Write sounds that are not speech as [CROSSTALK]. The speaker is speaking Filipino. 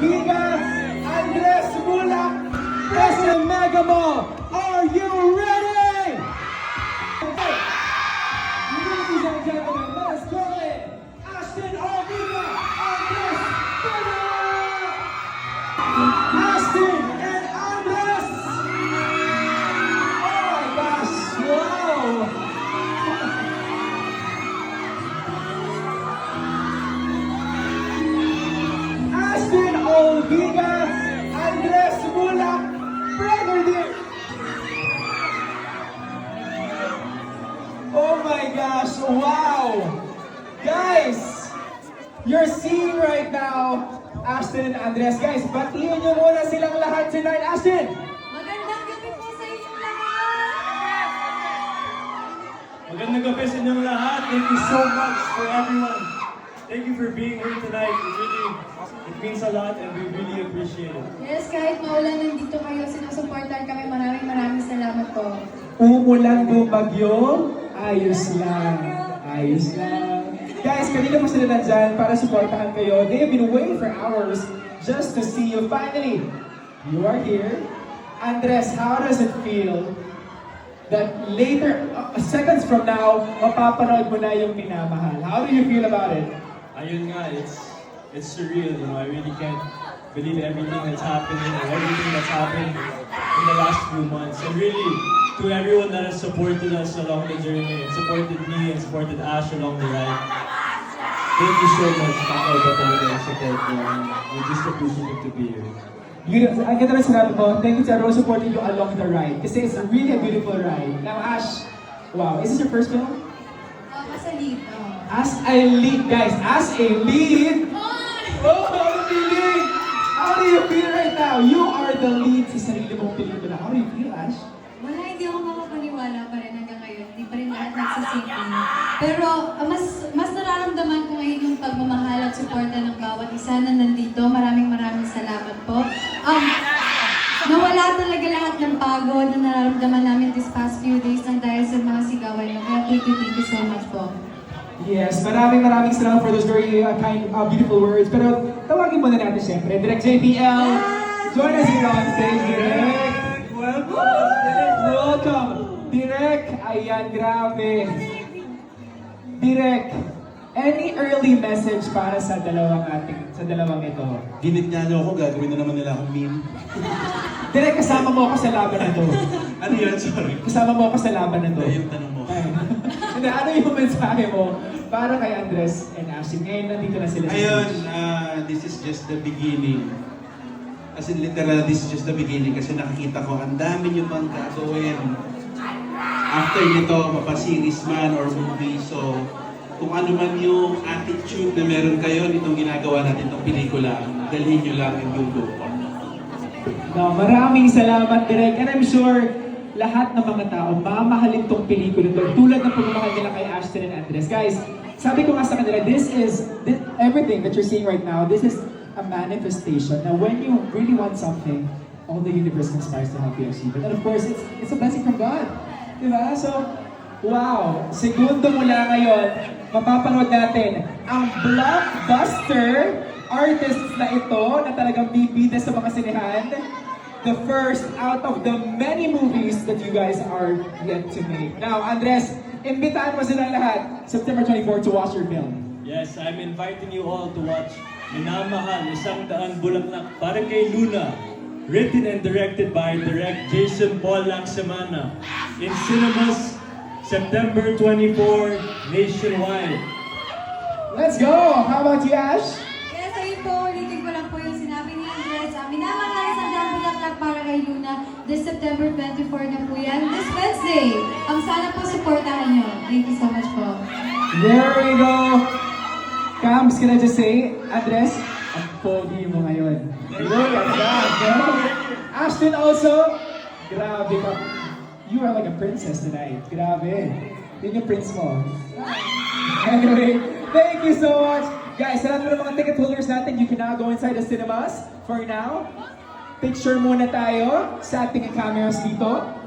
Gigas Andres Mula, President Megamo. Are you ready? Olviga, Andres Mulak, brother. Oh my gosh, wow! Guys, you're seeing right now Ashton and Andres. Guys, batiin nyo muna silang lahat tonight. Ashton! Magandang gabi po sa inyong lahat! Magandang gabi sa inyong lahat. Thank you so much for everyone. Thank you for being here tonight. It really, it means a lot and we really appreciate it. Yes, kahit maulan nandito kayo, sinusuportahan kami. Maraming maraming salamat po. Umulan bumagyo, ayos lang. Ayos lang. Guys, kanina pa sila nandyan para supportahan kayo. They have been waiting for hours just to see you. Finally, you are here. Andres, how does it feel that later, uh, seconds from now, mapapanood mo na yung minamahal? How do you feel about it? Ayun nga, it's, it's surreal, you know. I really can't believe everything that's happening and everything that's happened in the last few months. And really, to everyone that has supported us along the journey, and supported me and supported Ash along the ride, thank you so much. Kakaiba talaga yung support niyo. We're just appreciative to be here. Beautiful. Ang ganda rin sinabi mo, thank you to everyone supporting you along the ride. Kasi it's really a beautiful ride. Now, Ash, wow, is this your first film? Uh, masalib. Oh. As a lead, guys, as a lead, oh, as a lead, how do you feel right now? You are the lead sa sarili mong pelikula. How do you feel, Ash? Wala, hindi ako makapaniwala pa rin hanggang ngayon. Hindi pa rin lahat nagsisipin. Pero ah, mas mas nararamdaman ko ngayon yung pagmamahal at suporta ng bawat isa na nandito. Maraming maraming salamat po. Um, lahat ng pagod na nararamdaman namin this past few days ng dahil sa mga sigawan. nyo. Kaya thank you, thank you so much po. Yes, maraming maraming salamat for those very uh, kind, uh, beautiful words. Pero tawagin muna natin siyempre, Direct JPL. Join us here on stage, Direct. Welcome. Direct, ayan, grabe. Direct, any early message para sa dalawang ating, sa dalawang ito? Ginit niya niyo ako, gagawin na naman nila akong meme. [LAUGHS] Direct, kasama mo ako sa laban na to. [LAUGHS] Ano yun? Sorry. Kasama mo ako sa laban na to. Ano yung tanong mo? [LAUGHS] Hindi, ano yung mensahe mo para kay Andres and Ashley? Ngayon nandito na sila Ayun, ah, this is just the beginning. As in literal, this is just the beginning kasi nakikita ko, ang dami niyo pang gagawin. After nito, mapa-series man or movie, so kung ano man yung attitude na meron kayo nitong ginagawa natin itong pelikula, dalhin nyo lang and you'll go far. No, maraming salamat, Direk. And I'm sure lahat ng mga tao mamahalin tong pelikula to tulad ng pagmamahal nila kay Ashton and Andres. Guys, sabi ko nga sa kanila, this is, this, everything that you're seeing right now, this is a manifestation na when you really want something, all the universe conspires to help you achieve it. And of course, it's, it's a blessing from God. Diba? So, wow, segundo mula ngayon, mapapanood natin ang blockbuster artists na ito na talagang bibida sa mga sinehan. The first out of the many movies that you guys are yet to make. Now, Andres, imbitahan mo silang lahat September 24 to watch your film. Yes, I'm inviting you all to watch Minamahal, Isang Daan Bulaklak para kay Luna. Written and directed by Direct Jason Paul Laksamana. In cinemas, September 24, nationwide. Let's go! How about you, Ash? Kaya sa po, ulitin ko lang po yung sinabi ni Andres. Sa minamahal sa dang bulaklak para kay Luna. This September 24 na po yan. This Wednesday. Ang sana po supportahan nyo. Thank you so much po. There we go! Cams, can I just say, Andres, ang pogi mo ngayon. Look at that? Ashton also, grabe ka. You are like a princess tonight. Grabe. Yun yung prince mo. Anyway, thank you so much. Guys, sa lahat po ng mga ticket holders natin, you can now go inside the cinemas for now. Picture muna tayo sa ating cameras dito.